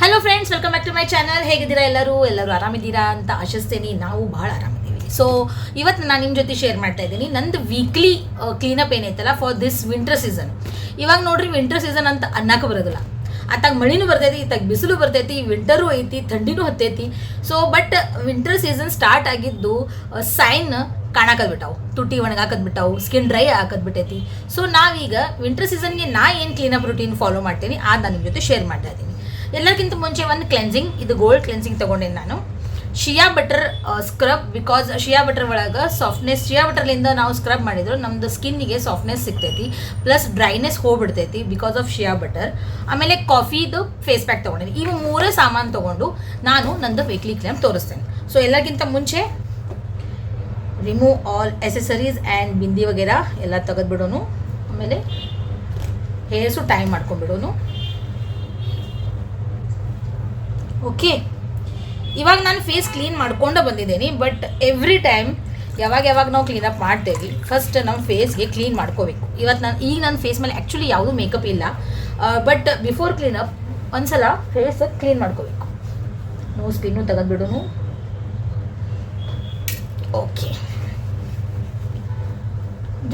Hello friends welcome back to my channel ಹೇಗಿದ್ದೀರಾ ಎಲ್ಲರೂ? ಎಲ್ಲರೂ ಆರಾಮಿದ್ದೀರಾ ಅಂತ ಆಶಿಸ್ತೀನಿ. ನಾವು ಭಾಳ ಆರಾಮಿದ್ದೀವಿ. ಸೊ ಇವತ್ತು ನಾನು ನಿಮ್ಮ ಜೊತೆ ಶೇರ್ ಮಾಡ್ತಾ ಇದ್ದೀನಿ. ನಂದು ವೀಕ್ಲಿ ಕ್ಲೀನಪ್ ಏನೈತಲ್ಲ ಫಾರ್ ದಿಸ್ ವಿಂಟರ್ ಸೀಸನ್ ಇವಾಗ ನೋಡ್ರಿ ವಿಂಟರ್ ಸೀಸನ್ ಅಂತ ಅನ್ನಕ್ಕೆ ಬರೋದಿಲ್ಲ. ಅತ್ತಾಗ ಮಳಿನೂ ಬರ್ತೈತಿ, ಇತ್ತಾಗ ಬಿಸಿಲು ಬರ್ತೈತಿ ವಿಂಟರು ಐತಿ, ಥಂಡಿನೂ ಹತ್ತೈತಿ. So but winter season start ಆಗಿದ್ದು ಸೈನ್ ಕಾಣಾಕದ್ ಬಿಟ್ಟಾವು ತುಟಿ ಒಣಗಾಕದ್ ಬಿಟ್ಟಾವು ಸ್ಕಿನ್ ಡ್ರೈ ಹಾಕದ್ ಬಿಟ್ಟೈತಿ ಸೊ ನಾವೀಗ ವಿಂಟರ್ ಸೀಸನ್ಗೆ ನಾ ಏನು ಕ್ಲೀನಪ್ ರೂಟೀನ್ ಫಾಲೋ ಮಾಡ್ತೀನಿ ಆ ನಿಮ್ಮ ಜೊತೆ ಶೇರ್ ಮಾಡ್ತಾ ಇದ್ದೀನಿ. ಎಲ್ಲಕ್ಕಿಂತ ಮುಂಚೆ ಒಂದು ಕ್ಲೆನ್ಸಿಂಗ್ ಇದು ಗೋಲ್ಡ್ ಕ್ಲೆನ್ಸಿಂಗ್ ತಗೊಂಡೆ ನಾನು. Shea butter scrub because shea butter ಒಳಗೆ ಸಾಫ್ಟ್ನೆಸ್ ಶಿಯಾ ಬಟರ್ಲಿಂದ ನಾವು ಸ್ಕ್ರಬ್ ಮಾಡಿದ್ರು, ನಮ್ದು ಸ್ಕಿನ್ನಿಗೆ ಸಾಫ್ಟ್ನೆಸ್ ಸಿಗ್ತೈತಿ ಪ್ಲಸ್ ಡ್ರೈನೆಸ್ ಹೋಗ್ಬಿಡ್ತೈತಿ ಬಿಕಾಸ್ ಆಫ್ ಶಿಯಾ ಬಟರ್ ಆಮೇಲೆ ಕಾಫಿದು ಫೇಸ್ ಪ್ಯಾಕ್ ತೊಗೊಂಡಿನಿ. ಇವು ಮೂರೇ ಸಾಮಾನು ತೊಗೊಂಡು ನಾನು ನಂದು ವೀಕ್ಲಿ ಕ್ಲೇಮ್ ತೋರಿಸ್ತೇನೆ. ಸೊ ಎಲ್ಲಕ್ಕಿಂತ ಮುಂಚೆ remove all accessories and bindi ವಗೇರಾ ಎಲ್ಲ ತೆಗೆದ್ಬಿಡೋನು. ಆಮೇಲೆ ಹೇರ್ಸು ಟೈಮ್ ಮಾಡ್ಕೊಂಡ್ಬಿಡೋನು. ಓಕೆ ಇವಾಗ ನಾನು ಫೇಸ್ ಕ್ಲೀನ್ ಮಾಡ್ಕೊಂಡು ಬಂದಿದ್ದೀನಿ ಬಟ್ ಎವ್ರಿ ಟೈಮ್ ಯಾವಾಗ ಯಾವಾಗ ನಾವು ಕ್ಲೀನಪ್ ಮಾಡ್ತೇವೆ ಫಸ್ಟ್ ನಮ್ಮ ಫೇಸ್ಗೆ ಕ್ಲೀನ್ ಮಾಡ್ಕೋಬೇಕು. ಇವತ್ತು ನಾನು, ಈಗ ನನ್ನ ಫೇಸ್ ಮೇಲೆ ಆ್ಯಕ್ಚುಲಿ ಯಾವುದೂ ಮೇಕಪ್ ಇಲ್ಲ. ಬಟ್ ಬಿಫೋರ್ ಕ್ಲೀನಪ್ ಒಂದ್ಸಲ ಫೇಸ್ ಕ್ಲೀನ್ ಮಾಡ್ಕೋಬೇಕು. No skin ತೆಗೆದ್ಬಿಡೋನು okay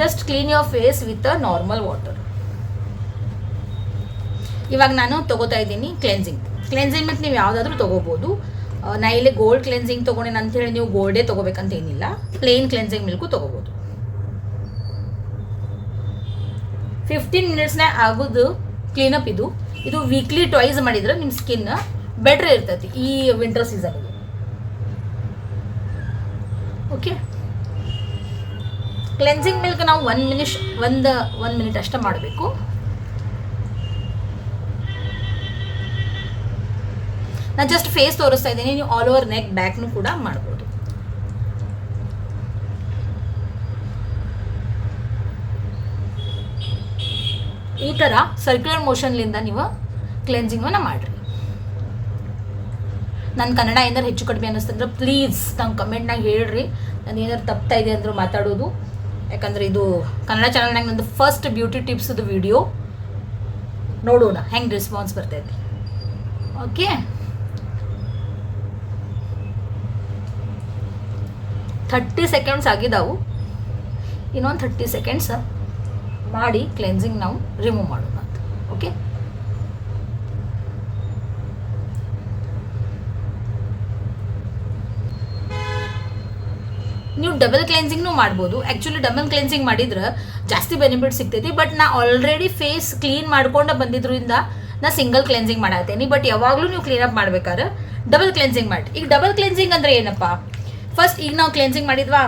just clean your face with normal water ಇವಾಗ ನಾನು ತಗೋತಾ ಇದ್ದೀನಿ ಕ್ಲೆನ್ಸಿಂಗ್ ಕ್ಲೆನ್ಸಿಂಗ್ ಮತ್ತು ನೀವು ಯಾವುದಾದ್ರೂ ತೊಗೋಬೋದು. ನಾ ಇಲ್ಲಿ ಗೋಲ್ಡ್ ಕ್ಲೆನ್ಸಿಂಗ್ ತೊಗೊಂಡೇನೆ ಅಂತೇಳಿ ನೀವು ಗೋಲ್ಡೇ ತೊಗೋಬೇಕಂತ ಏನಿಲ್ಲ. ಪ್ಲೇನ್ ಕ್ಲೆನ್ಸಿಂಗ್ ಮಿಲ್ಕು ತೊಗೋಬೋದು. ಫಿಫ್ಟೀನ್ ಮಿನಿಟ್ಸ್ನೇ ಆಗೋದು ಕ್ಲೀನಪ್ ಇದು. ಇದು ವೀಕ್ಲಿ ಟ್ವೈಸ್ ಮಾಡಿದ್ರೆ ನಿಮ್ಮ ಸ್ಕಿನ್ ಬೆಟ್ರ್ ಇರ್ತೈತಿ ಈ ವಿಂಟರ್ ಸೀಸನ್ಗೆ ಓಕೆ ಕ್ಲೆನ್ಸಿಂಗ್ ಮಿಲ್ಕ್ ನಾವು ಒನ್ ಮಿನಿಟ್ ಒಂದು ಒನ್ ಮಿನಿಟ್ ಅಷ್ಟೇ ಮಾಡಬೇಕು. ನಾನು ಜಸ್ಟ್ ಫೇಸ್ ತೋರಿಸ್ತಾ ಇದ್ದೀನಿ, ನೀವು ಆಲ್ ಓವರ್ ನೆಕ್ ಬ್ಯಾಕ್ನು ಕೂಡ ಮಾಡ್ಬೋದು. ಈ ಥರ ಸರ್ಕ್ಯುಲರ್ ಮೋಷನ್ಲಿಂದ ನೀವು ಕ್ಲೆನ್ಸಿಂಗನ್ನು ಮಾಡಿರಿ. ನನ್ನ ಕನ್ನಡ ಏನಾರು ಹೆಚ್ಚು ಕಡಿಮೆ ಅನ್ನಿಸ್ತಂದ್ರೆ ಪ್ಲೀಸ್ ನಂಗೆ ಕಮೆಂಟ್ನಾಗ ಹೇಳ್ರಿ. ನಾನು ಏನಾರು ತಪ್ತಾ ಇದೆ ಅಂದರೂ ಮಾತಾಡೋದು. ಯಾಕಂದ್ರೆ ಇದು ಕನ್ನಡ ಚಾನಲ್ನಾಗ ನಂದು ಫಸ್ಟ್ ಬ್ಯೂಟಿ ಟಿಪ್ಸ್ದು ವಿಡಿಯೋ ನೋಡೋಣ, ಹೆಂಗೆ ರೆಸ್ಪಾನ್ಸ್ ಬರ್ತೈತಿ. ಓಕೆ ಥರ್ಟಿ ಸೆಕೆಂಡ್ಸ್ ಆಗಿದಾವು. ಇನ್ನೊಂದು ಥರ್ಟಿ ಸೆಕೆಂಡ್ಸ್ ಮಾಡಿ ಕ್ಲೆನ್ಸಿಂಗ್ ನಾವು ರಿಮೂವ್ ಮಾಡೋಣ ಅಂತ. ಓಕೆ ನೀವು ಡಬಲ್ ಕ್ಲೆನ್ಸಿಂಗ್ನು ಮಾಡ್ಬೋದು. ಆ್ಯಕ್ಚುಲಿ ಡಬಲ್ ಕ್ಲೆನ್ಸಿಂಗ್ ಮಾಡಿದ್ರೆ ಜಾಸ್ತಿ ಬೆನಿಫಿಟ್ ಸಿಗ್ತೈತಿ ಬಟ್ ನಾ ಆಲ್ರೆಡಿ ಫೇಸ್ ಕ್ಲೀನ್ ಮಾಡ್ಕೊಂಡು ಬಂದಿದ್ರಿಂದ ನಾ ಸಿಂಗಲ್ ಕ್ಲೆನ್ಸಿಂಗ್ ಮಾಡತ್ತೀನಿ ಬಟ್ ಯಾವಾಗಲೂ ನೀವು ಕ್ಲೀನಪ್ ಮಾಡ್ಬೇಕಾದ್ರೆ ಡಬಲ್ ಕ್ಲೆನ್ಸಿಂಗ್ ಮಾಡಿ ಈಗ ಡಬಲ್ ಕ್ಲೆನ್ಸಿಂಗ್ ಅಂದರೆ ಏನಪ್ಪ? ಫಸ್ಟ್ ಈಗ ನಾವು ಕ್ಲೆನ್ಸಿಂಗ್ ಮಾಡಿದ್ವಾ?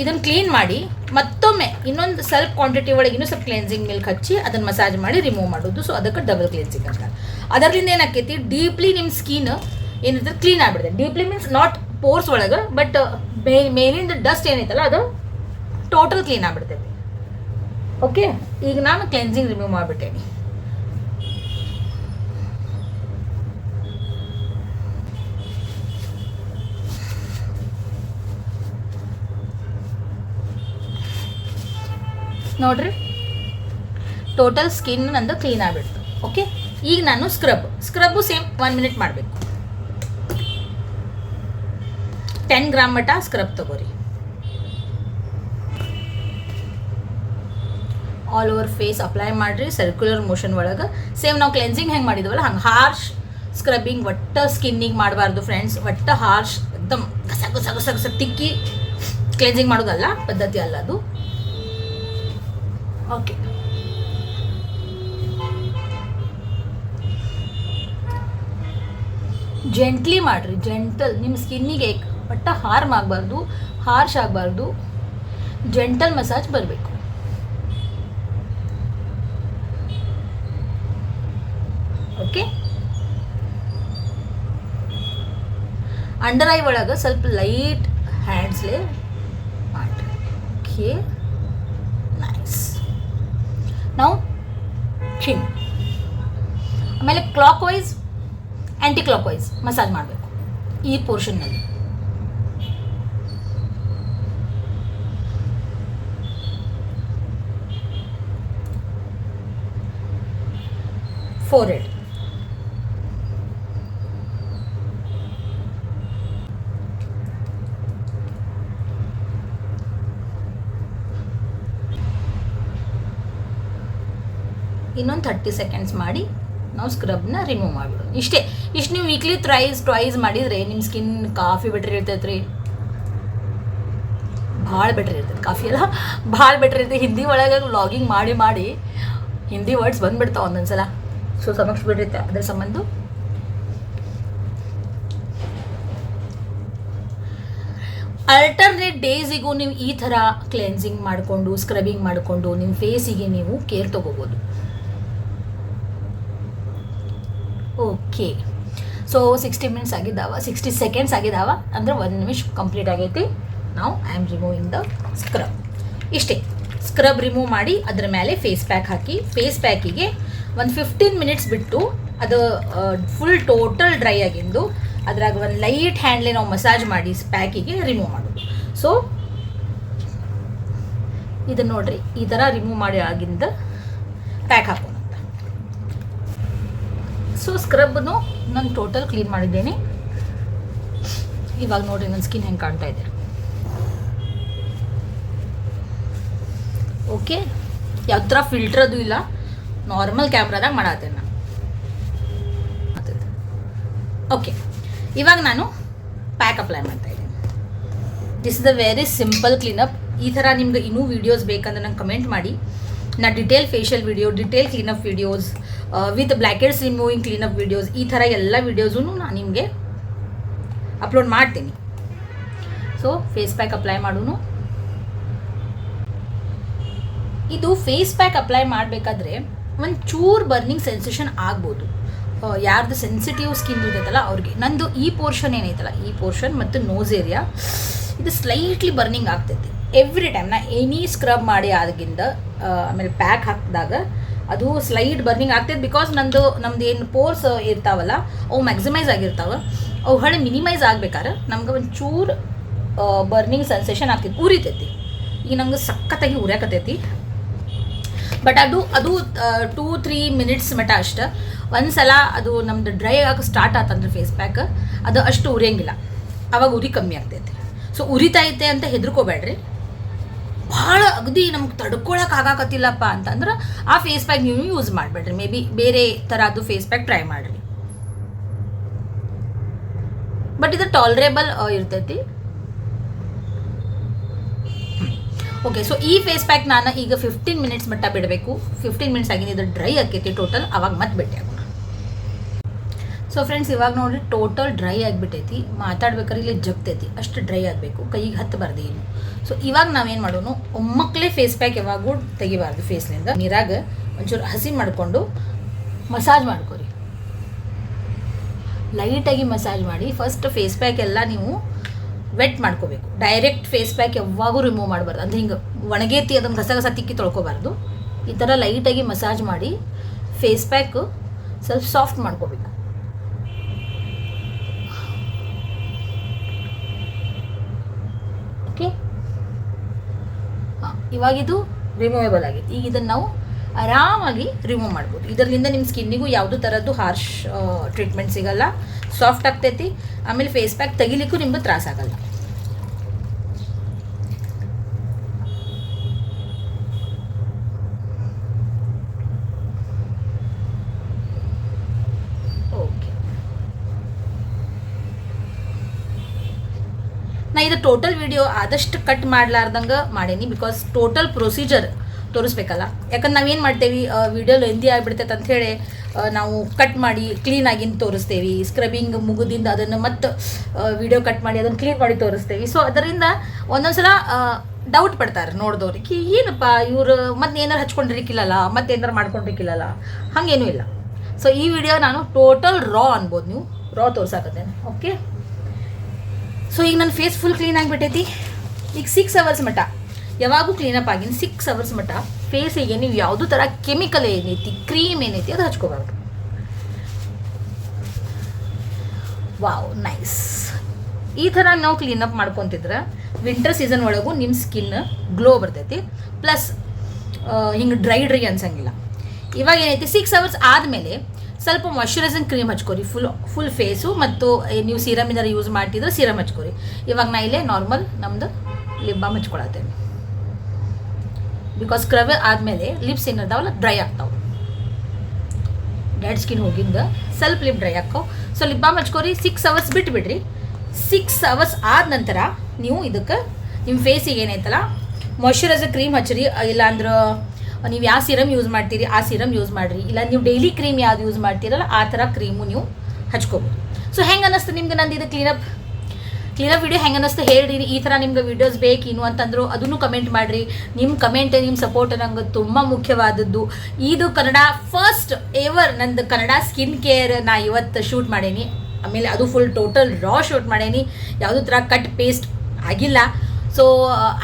ಇದನ್ನು ಕ್ಲೀನ್ ಮಾಡಿ, ಮತ್ತೊಮ್ಮೆ ಇನ್ನೊಂದು ಸ್ವಲ್ಪ ಕ್ವಾಂಟಿಟಿ ಒಳಗೆ ಇನ್ನೂ ಸ್ವಲ್ಪ ಕ್ಲೆನ್ಸಿಂಗ್ ಮಿಲ್ಕ್ ಹಚ್ಚಿ ಅದನ್ನು ಮಸಾಜ್ ಮಾಡಿ ರಿಮೂವ್ ಮಾಡೋದು. ಸೊ ಅದಕ್ಕೆ ಡಬಲ್ ಕ್ಲೆನ್ಸಿಂಗ್ ಅಂತ. ಅದರಿಂದ ಏನಾಕೈತಿ ಡೀಪ್ಲಿ ನಿಮ್ಮ ಸ್ಕಿನ್ ಏನಿದ್ರೆ ಕ್ಲೀನ್ ಆಗ್ಬಿಡುತ್ತೆ. ಡೀಪ್ಲಿ ಮೀನ್ಸ್ ನಾಟ್ ಪೋರ್ಸ್ ಒಳಗೆ ಬಟ್ ಮೇ, ಮೇಲಿಂದ ಡಸ್ಟ್ ಏನೈತಲ್ಲ, ಅದು ಟೋಟಲ್ ಕ್ಲೀನ್ ಆಗ್ಬಿಡ್ತೈತಿ. ಓಕೆ ಈಗ ನಾನು ಕ್ಲೆನ್ಸಿಂಗ್ ರಿಮೂವ್ ಮಾಡಿಬಿಟ್ಟೇನಿ. ನೋಡ್ರಿ. ಟೋಟಲ್ ಸ್ಕಿನ್ ನಂದು ಕ್ಲೀನ್ ಆಗಿಬಿಡ್ತು. ಓಕೆ ಈಗ ನಾನು scrub scrub same one minute ಮಾಡಬೇಕು. ಟೆನ್ ಗ್ರಾಮ್ ಮಟ ಸ್ಕ್ರಬ್ ತಗೋರಿ. ಆಲ್ ಓವರ್ ಫೇಸ್ ಅಪ್ಲೈ ಮಾಡಿರಿ ಸರ್ಕ್ಯುಲರ್ ಮೋಷನ್ ಒಳಗೆ. ಸೇಮ್ ನಾವು ಕ್ಲೆನ್ಸಿಂಗ್ ಹೆಂಗೆ ಮಾಡಿದ್ವಲ್ಲ, ಹಂಗೆ ಹಾರ್ಶ್ ಸ್ಕ್ರಬ್ಬಿಂಗ್ ಒಟ್ಟ ಸ್ಕಿನ್ನಿಗೆ ಮಾಡಬಾರ್ದು ಫ್ರೆಂಡ್ಸ್ ಒಟ್ಟ ಹಾರ್ಶ್ ಎಕ್ದಮ್ ಗಸ ಗಸ ಗಸ ಕಸ ತಿಕ್ಕಿ ಕ್ಲೆನ್ಸಿಂಗ್ ಮಾಡೋದಲ್ಲ, ಪದ್ಧತಿ ಅಲ್ಲ ಅದು. ಓಕೆ. ಜೆಂಟ್ಲಿ ಮಾಡಿರಿ ಜೆಂಟಲ್ ನಿಮ್ಮ ಸ್ಕಿನ್ನಿಗೆ ಒಟ್ಟ ಹಾರ್ಮ್ ಆಗಬಾರ್ದು ಹಾರ್ಶ್ ಆಗಬಾರ್ದು. ಜೆಂಟಲ್ ಮಸಾಜ್ ಬರಬೇಕು. ಓಕೆ? ಅಂಡರ್ ಐ ಒಳಗೆ ಸ್ವಲ್ಪ ಲೈಟ್ ಹ್ಯಾಂಡ್ಸ್ಲೆ ಮಾಡಿರಿ. ಓಕೆ? ನಾವು ಚಿನ್ ಆಮೇಲೆ clockwise anticlockwise massage ಮಾಡಬೇಕು. ಈ ಪೋರ್ಷನ್ನಲ್ಲಿ ಫೋರ್ ಹೆಡ್ ಇನ್ನೊಂದು ಥರ್ಟಿ ಸೆಕೆಂಡ್ಸ್ ಮಾಡಿ ನಾವು ಸ್ಕ್ರಬ್ನ ರಿಮೂವ್ ಮಾಡಿಬಿಡೋದು ಇಷ್ಟೇ, ಇಷ್ಟು ನೀವು ವೀಕ್ಲಿ ತ್ರೈಸ್ ಟ್ವೈಸ್ ಮಾಡಿದರೆ ನಿಮ್ಮ ಸ್ಕಿನ್ ಕಾಫಿ ಬೆಟ್ರ್ ಇರ್ತೈತೆ ರೀ ಭಾಳ ಬೆಟ್ರ್ ಇರ್ತೈತೆ ಕಾಫಿ ಎಲ್ಲ. ಭಾಳ ಬೆಟ್ರ್ ಇರ್ತೈತೆ. ಹಿಂದಿ ಒಳಗೆ ವ್ಲಾಗಿಂಗ್ ಮಾಡಿ ಮಾಡಿ ಹಿಂದಿ ವರ್ಡ್ಸ್ ಬಂದುಬಿಡ್ತಾವೆ ಒಂದೊಂದು ಸಲ ಸೊ ಸಮಕ್ಷ ಬಿಡಿರುತ್ತೆ ಅದ್ರ ಸಂಬಂಧ ಅಲ್ಟರ್ನೇಟ್ ಡೇಸಿಗೂ ನೀವು ಈ ಥರ ಕ್ಲೆನ್ಸಿಂಗ್ ಮಾಡಿಕೊಂಡು ಸ್ಕ್ರಬಿಂಗ್ ಮಾಡಿಕೊಂಡು ನಿಮ್ಮ ಫೇಸಿಗೆ ನೀವು ಕೇರ್ ತಗೋಬೋದು. ಓಕೆ ಸೊ ಸಿಕ್ಸ್ಟಿ ಮಿನಿಟ್ಸ್ ಆಗಿದ್ದಾವ ಸಿಕ್ಸ್ಟಿ ಸೆಕೆಂಡ್ಸ್ ಆಗಿದ್ದಾವ. ಅಂದರೆ ಒಂದು ನಿಮಿಷ ಕಂಪ್ಲೀಟ್ ಆಗೈತಿ. ನಾವು I am removing the scrub ಇಷ್ಟೇ. ಸ್ಕ್ರಬ್ ರಿಮೂವ್ ಮಾಡಿ ಅದರ ಮೇಲೆ ಫೇಸ್ ಪ್ಯಾಕ್ ಹಾಕಿ ಫೇಸ್ ಪ್ಯಾಕಿಗೆ ಒಂದು ಫಿಫ್ಟೀನ್ ಮಿನಿಟ್ಸ್ ಬಿಟ್ಟು ಅದು ಫುಲ್ ಟೋಟಲ್ ಡ್ರೈ ಆಗಿಂದು ಅದ್ರಾಗ ಒಂದು ಲೈಟ್ ಹ್ಯಾಂಡ್ಲೆ ನಾವು ಮಸಾಜ್ ಮಾಡಿ ಪ್ಯಾಕಿಗೆ ರಿಮೂವ್ ಮಾಡೋದು. ಸೊ ಇದನ್ನ ನೋಡ್ರಿ, ಈ ಥರ ರಿಮೂವ್ ಮಾಡಿ ಆಗಿಂದ ಪ್ಯಾಕ್ ಹಾಕ್ ಸ್ಕ್ರಬ್ನು ನಾನು ಟೋಟಲ್ ಕ್ಲೀನ್ ಮಾಡಿದ್ದೇನೆ. ಇವಾಗ ನೋಡ್ರಿ ನನ್ನ ಸ್ಕಿನ್ ಹೆಂಗೆ ಕಾಣ್ತಾ ಇದೆ. ಓಕೆ ಯಾವ ಥರ ಫಿಲ್ಟ್ರದು ಇಲ್ಲ. ನಾರ್ಮಲ್ ಕ್ಯಾಮ್ರಾದಾಗ ಮಾಡತ್ತೆ ನಾನು. ಓಕೆ ಇವಾಗ ನಾನು ಪ್ಯಾಕ್ ಅಪ್ಲೈ ಮಾಡ್ತಾ ಇದ್ದೀನಿ. This is the very simple cleanup ಈ ಥರ ನಿಮ್ಗೆ ಇನ್ನೂ ವೀಡಿಯೋಸ್ ಬೇಕಂದ್ರೆ ನಂಗೆ ಕಮೆಂಟ್ ಮಾಡಿ. ನಾ detail facial video detail cleanup videos with blackheads removing cleanup videos ಈ ಥರ ಎಲ್ಲ ವಿಡಿಯೋಸೂ ನಾನು ನಿಮಗೆ ಅಪ್ಲೋಡ್ ಮಾಡ್ತೀನಿ. ಸೊ ಫೇಸ್ ಪ್ಯಾಕ್ ಅಪ್ಲೈ ಮಾಡೋನು. ಇದು ಫೇಸ್ ಪ್ಯಾಕ್ ಅಪ್ಲೈ ಮಾಡಬೇಕಾದ್ರೆ ಒಂದು ಚೂರ್ ಬರ್ನಿಂಗ್ ಸೆನ್ಸೇಷನ್ ಆಗ್ಬೋದು. ಆ, ಯಾರ್ದು ಸೆನ್ಸಿಟಿವ್ ಸ್ಕಿನ್ ಇರುತ್ತಲ್ಲ ಅವ್ರಿಗೆ. ನಂದು ಈ ಪೋರ್ಷನ್ ಏನೈತಲ್ಲ ಈ ಪೋರ್ಷನ್ ಮತ್ತು ನೋಸ್ ಏರಿಯಾ ಇದು ಸ್ಲೈಟ್ಲಿ ಬರ್ನಿಂಗ್ ಆಗ್ತೈತಿ. ಎವ್ರಿ ಟೈಮ್ ನಾ ಎನಿ ಸ್ಕ್ರಬ್ ಮಾಡಿ ಆಗಿಂದ ಆಮೇಲೆ ಪ್ಯಾಕ್ ಹಾಕಿದಾಗ ಅದು ಸ್ಲೈಡ್ ಬರ್ನಿಂಗ್ ಆಗ್ತೈತೆ ಬಿಕಾಸ್ ನಂದು, ನಮ್ದು ಏನು ಪೋರ್ಸ್ ಇರ್ತಾವಲ್ಲ, ಅವು ಮ್ಯಾಕ್ಸಿಮೈಸ್ ಆಗಿರ್ತಾವೆ. ಅವು ಹಳೆ ಮಿನಿಮೈಸ್ ಆಗ್ಬೇಕಾದ್ರೆ ನಮ್ಗೆ ಒಂದು ಚೂರ್ ಬರ್ನಿಂಗ್ ಸೆನ್ಸೇಷನ್ ಆಗ್ತೈತಿ, ಉರಿತೈತಿ. ಈಗ ನಂಗೆ ಸಖತ್ತಾಗಿ ಉರಿಯಾಕತೈತಿ. ಬಟ್ ಅದು ಅದು ಟೂ ತ್ರೀ ಮಿನಿಟ್ಸ್ ಮಟ್ಟ ಅಷ್ಟೆ. ಒಂದ್ಸಲ ಅದು ನಮ್ದು ಡ್ರೈ ಆಗಿ ಸ್ಟಾರ್ಟ್ ಆತಂದ್ರೆ ಫೇಸ್ ಪ್ಯಾಕ್ ಅದು ಅಷ್ಟು ಉರಿಯಂಗಿಲ್ಲ. ಅವಾಗ ಉರಿ ಕಮ್ಮಿ ಆಗ್ತೈತಿ. ಸೊ ಉರಿತೈತೆ ಅಂತ ಹೆದರ್ಕೋಬೇಡ್ರಿ. ಭಾಳ ಅಗದಿ ನಮ್ಗೆ ತಡ್ಕೊಳಕ್ ಆಗಾಕತ್ತಿಲ್ಲಪ್ಪ ಅಂತಂದ್ರೆ ಆ ಫೇಸ್ ಪ್ಯಾಕ್ ನೀವು ಯೂಸ್ ಮಾಡಬೇಡ್ರಿ. ಮೇ ಬಿ ಬೇರೆ ಥರದ್ದು ಫೇಸ್ ಪ್ಯಾಕ್ ಟ್ರೈ ಮಾಡಿರಿ. ಬಟ್ ಇದು ಟಾಲರೇಬಲ್ ಇರ್ತೈತಿ. ಓಕೆ ಸೊ ಈ ಫೇಸ್ ಪ್ಯಾಕ್ ನಾನು ಈಗ ಫಿಫ್ಟೀನ್ ಮಿನಿಟ್ಸ್ ಮಟ್ಟ ಬಿಡಬೇಕು. ಫಿಫ್ಟೀನ್ ಮಿನಿಟ್ಸ್ ಆಗಿನ ಇದು ಡ್ರೈ ಆಕೈತಿ ಟೋಟಲ್ ಅವಾಗ ಮತ್ತೆ ಭೇಟಿ ಸೊ ಫ್ರೆಂಡ್ಸ್ ಇವಾಗ ನೋಡ್ರಿ ಟೋಟಲ್ ಡ್ರೈ ಆಗಿಬಿಟ್ಟೈತಿ. ಮಾತಾಡ್ಬೇಕಾದ್ರೆ ಇಲ್ಲಿ ಜಗ್ತೈತಿ. ಅಷ್ಟು ಡ್ರೈ ಆಗಬೇಕು. ಕೈಗೆ ಹತ್ತಬಾರ್ದು ಏನು ಸೊ ಇವಾಗ ನಾವೇನು ಮಾಡೋನು? ಒಮ್ಮಕ್ಕಲೇ ಫೇಸ್ ಪ್ಯಾಕ್ ಯಾವಾಗೂ ತೆಗಿಬಾರ್ದು ಫೇಸ್ನಿಂದ ನೀರಾಗ ಒಂಚೂರು ಹಸಿ ಮಾಡಿಕೊಂಡು ಮಸಾಜ್ ಮಾಡ್ಕೊರಿ. ಲೈಟಾಗಿ ಮಸಾಜ್ ಮಾಡಿ ಫಸ್ಟ್ ಫೇಸ್ ಪ್ಯಾಕ್ ಎಲ್ಲ ನೀವು ವೆಟ್ ಮಾಡ್ಕೋಬೇಕು. ಡೈರೆಕ್ಟ್ ಫೇಸ್ ಪ್ಯಾಕ್ ಯಾವಾಗೂ ರಿಮೂವ್ ಮಾಡಬಾರ್ದು. ಅಂದರೆ ಹಿಂಗೆ ಒಣಗೇತಿ, ಅದನ್ನು ಗಸ ಗಸ ತಿಕ್ಕಿ ತೊಳ್ಕೋಬಾರ್ದು. ಈ ಥರ ಲೈಟಾಗಿ ಮಸಾಜ್ ಮಾಡಿ ಫೇಸ್ ಪ್ಯಾಕ್ ಸ್ವಲ್ಪ ಸಾಫ್ಟ್ ಮಾಡ್ಕೋಬೇಕು ಓಕೆ ಹಾಂ ಇವಾಗಿದು ರಿಮೂವೇಬಲ್ ಆಗಿದೆ. ಈಗ ಇದನ್ನು ನಾವು ಆರಾಮಾಗಿ ರಿಮೂವ್ ಮಾಡ್ಬೋದು. ಇದರಿಂದ ನಿಮ್ಮ ಸ್ಕಿನ್ನಿಗೂ ಯಾವುದೂ ಥರದ್ದು ಹಾರ್ಶ್ ಟ್ರೀಟ್ಮೆಂಟ್ ಸಿಗಲ್ಲ. ಸಾಫ್ಟ್ ಆಗ್ತೈತಿ. ಆಮೇಲೆ ಫೇಸ್ ಪ್ಯಾಕ್ ತೆಗಿಲಿಕ್ಕೂ ನಿಮ್ಗೆ ತ್ರಾಸ ಆಗಲ್ಲ ಓಕೆ ನಾ ಇದು ಟೋಟಲ್ ವಿಡಿಯೋ ಆದಷ್ಟು ಕಟ್ ಮಾಡ್ಲಾರ್ದಂಗೆ ಮಾಡೇನಿ ಬಿಕಾಸ್ ಟೋಟಲ್ ಪ್ರೊಸೀಜರ್ ತೋರಿಸ್ಬೇಕಲ್ಲ. ಯಾಕಂದ್ರೆ ನಾವೇನು ಮಾಡ್ತೇವೆ ವಿಡಿಯೋ ಲೆಂದಿ ಆಗಿಬಿಡ್ತೈತೆ ಅಂಥೇಳಿ ನಾವು ಕಟ್ ಮಾಡಿ ಕ್ಲೀನಾಗಿಂದ ತೋರಿಸ್ತೇವೆ. ಸ್ಕ್ರಬಿಂಗ್ ಮುಗಿದಿಂದ ಅದನ್ನು ಮತ್ತೆ ವಿಡಿಯೋ ಕಟ್ ಮಾಡಿ ಅದನ್ನು ಕ್ಲೀನ್ ಮಾಡಿ ತೋರಿಸ್ತೇವೆ. ಸೊ ಅದರಿಂದ ಒಂದೊಂದ್ಸಲ ಡೌಟ್ ಪಡ್ತಾರೆ ನೋಡಿದವ್ರಿಗೆ ಏನಪ್ಪ ಇವರು ಮತ್ತೆ ಏನಾರು ಹಚ್ಕೊಂಡಿರ್ಕಿಲ್ಲಲ್ಲ ಮತ್ತೆ ಏನಾರು ಮಾಡ್ಕೊಂಡಿರ್ಕಿಲ್ಲಲ್ಲ ಹಾಗೇನೂ ಇಲ್ಲ. ಸೊ ಈ ವಿಡಿಯೋ ನಾನು ಟೋಟಲ್ ರಾ ಅನ್ಬೋದು ನೀವು. ರಾ ತೋರ್ಸಾಕತ್ತೇನೆ ಓಕೆ ಸೊ ಈಗ ನನ್ನ ಫೇಸ್ ಫುಲ್ ಕ್ಲೀನ್ ಆಗಿಬಿಟ್ಟೈತಿ. ಈಗ ಸಿಕ್ಸ್ ಅವರ್ಸ್ ಮಟ್ಟ ಯಾವಾಗೂ ಕ್ಲೀನಪ್ ಆಗಿನ ಸಿಕ್ಸ್ ಅವರ್ಸ್ ಮಟ್ಟ ಫೇಸಿಗೆ ನೀವು ಯಾವುದೂ ಥರ ಕೆಮಿಕಲ್ ಏನೈತಿ ಕ್ರೀಮ್ ಏನೈತಿ ಅದು ಹಚ್ಕೋಬಾರ್ದು. ವಾವ್ ನೈಸ್ ಈ ಥರ ನಾವು ಕ್ಲೀನಪ್ ಮಾಡ್ಕೊತಿದ್ರೆ ವಿಂಟರ್ ಸೀಸನ್ ಒಳಗೂ ನಿಮ್ಮ ಸ್ಕಿನ್ ಗ್ಲೋ ಬರ್ತೈತಿ. ಪ್ಲಸ್ ಹಿಂಗೆ ಡ್ರೈ ಡ್ರೈ ಅನ್ಸಂಗಿಲ್ಲ. ಇವಾಗ ಏನೈತಿ ಸಿಕ್ಸ್ ಅವರ್ಸ್ ಆದಮೇಲೆ ಸ್ವಲ್ಪ ಮಾಯ್ಶ್ಚರೈಸಿಂಗ್ ಕ್ರೀಮ್ ಹಚ್ಕೋರಿ. ಫುಲ್ ಫುಲ್ ಫೇಸು ಮತ್ತು ನೀವು ಸೀರಮ್ ಏನಾರು ಯೂಸ್ ಮಾಡ್ತಿದ್ರೆ ಸೀರಮ್ ಹಚ್ಕೋರಿ. ಇವಾಗ ನಾ ಇಲ್ಲೇ ನಾರ್ಮಲ್ ನಮ್ದು ಲಿಪ್ ಬಾಮ್ ಹಚ್ಕೊಳತ್ತೇನೆ ಬಿಕಾಸ್ ಸ್ಕ್ರಬ್ ಆದಮೇಲೆ ಲಿಪ್ಸ್ ಏನಿರ್ತಾವಲ್ಲ ಡ್ರೈ ಆಗ್ತಾವೆ. ಡ್ಯಾಡ್ ಸ್ಕಿನ್ ಹೋಗಿಂದ ಸ್ವಲ್ಪ ಲಿಪ್ ಡ್ರೈ ಹಾಕೋ. ಸೊ ಲಿಪ್ ಬಾಮ್ ಹಚ್ಕೋರಿ ಸಿಕ್ಸ್ ಅವರ್ಸ್ ಬಿಟ್ಬಿಡ್ರಿ. ಸಿಕ್ಸ್ ಅವರ್ಸ್ ಆದ ನಂತರ ನೀವು ಇದಕ್ಕೆ ನಿಮ್ಮ ಫೇಸಿಗೆ ಏನೈತಲ್ಲ ಮಾಯ್ಶ್ಚರೈಸರ್ ಕ್ರೀಮ್ ಹಚ್ಚಿರಿ. ಇಲ್ಲಾಂದ್ರೆ ನೀವು ಯಾವ ಸಿರಮ್ ಯೂಸ್ ಮಾಡ್ತೀರಿ, ಆ ಸಿರಮ್ ಯೂಸ್ ಮಾಡಿರಿ. ಇಲ್ಲ ನೀವು ಡೈಲಿ ಕ್ರೀಮ್ ಯಾವ್ದು ಯೂಸ್ ಮಾಡ್ತೀರಲ್ಲ, ಆ ಥರ ಕ್ರೀಮು ನೀವು ಹಚ್ಕೋಬೋದು. ಸೊ ಹೆಂಗೆ ಅನ್ನಿಸ್ತು ನಿಮ್ಗೆ ನಂದು ಇದು ಕ್ಲೀನಪ್ ಕ್ಲೀನಪ್ ವಿಡಿಯೋ ಹೆಂಗೆ ಅನ್ನಿಸ್ತು? ಹೇಳ್ರಿ, ಈ ಥರ ನಿಮ್ಗೆ ವಿಡಿಯೋಸ್ ಬೇಕೇನು ಅಂತಂದ್ರು ಅದನ್ನು ಕಮೆಂಟ್ ಮಾಡಿರಿ. ನಿಮ್ಮ ಕಮೆಂಟ್ ನಿಮ್ಮ ಸಪೋರ್ಟ್ ನಂಗೆ ತುಂಬ ಮುಖ್ಯವಾದದ್ದು. ಇದು ಕನ್ನಡ ಫಸ್ಟ್ ಎವರ್ ನಂದು ಕನ್ನಡ ಸ್ಕಿನ್ ಕೇರ್ ನಾ ಇವತ್ತು ಶೂಟ್ ಮಾಡೇನಿ. ಆಮೇಲೆ ಅದು ಫುಲ್ ಟೋಟಲ್ ರಾ ಶೂಟ್ ಮಾಡೇನಿ. ಯಾವುದೂ ಥರ ಕಟ್ ಪೇಸ್ಟ್ ಆಗಿಲ್ಲ. ಸೊ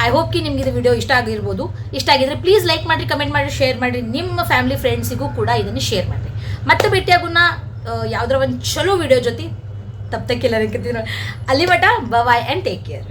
ಐ ಹೋಪ್ ಕಿ ನಿಮ್ಗೆ ಇದು ವಿಡಿಯೋ ಇಷ್ಟ ಆಗಿರ್ಬೋದು. ಇಷ್ಟ ಆಗಿದ್ರೆ ಪ್ಲೀಸ್ ಲೈಕ್ ಮಾಡಿರಿ ಕಮೆಂಟ್ ಮಾಡಿರಿ ಶೇರ್ ಮಾಡಿರಿ. ನಿಮ್ಮ ಫ್ಯಾಮಿಲಿ ಫ್ರೆಂಡ್ಸಿಗೂ ಕೂಡ ಇದನ್ನು ಶೇರ್ ಮಾಡಿರಿ. ಮತ್ತೆ ಭೇಟಿಯಾಗುನ್ನ ಯಾವುದರ ಒಂದು ಚಲೋ ವಿಡಿಯೋ ಜೊತೆ. ತಪ್ಪಕ್ಕಿಲ್ಲ ಅಲ್ಲಿ ಮಟ ಬಾಯ್ ಆ್ಯಂಡ್ ಟೇಕ್ ಕೇರ್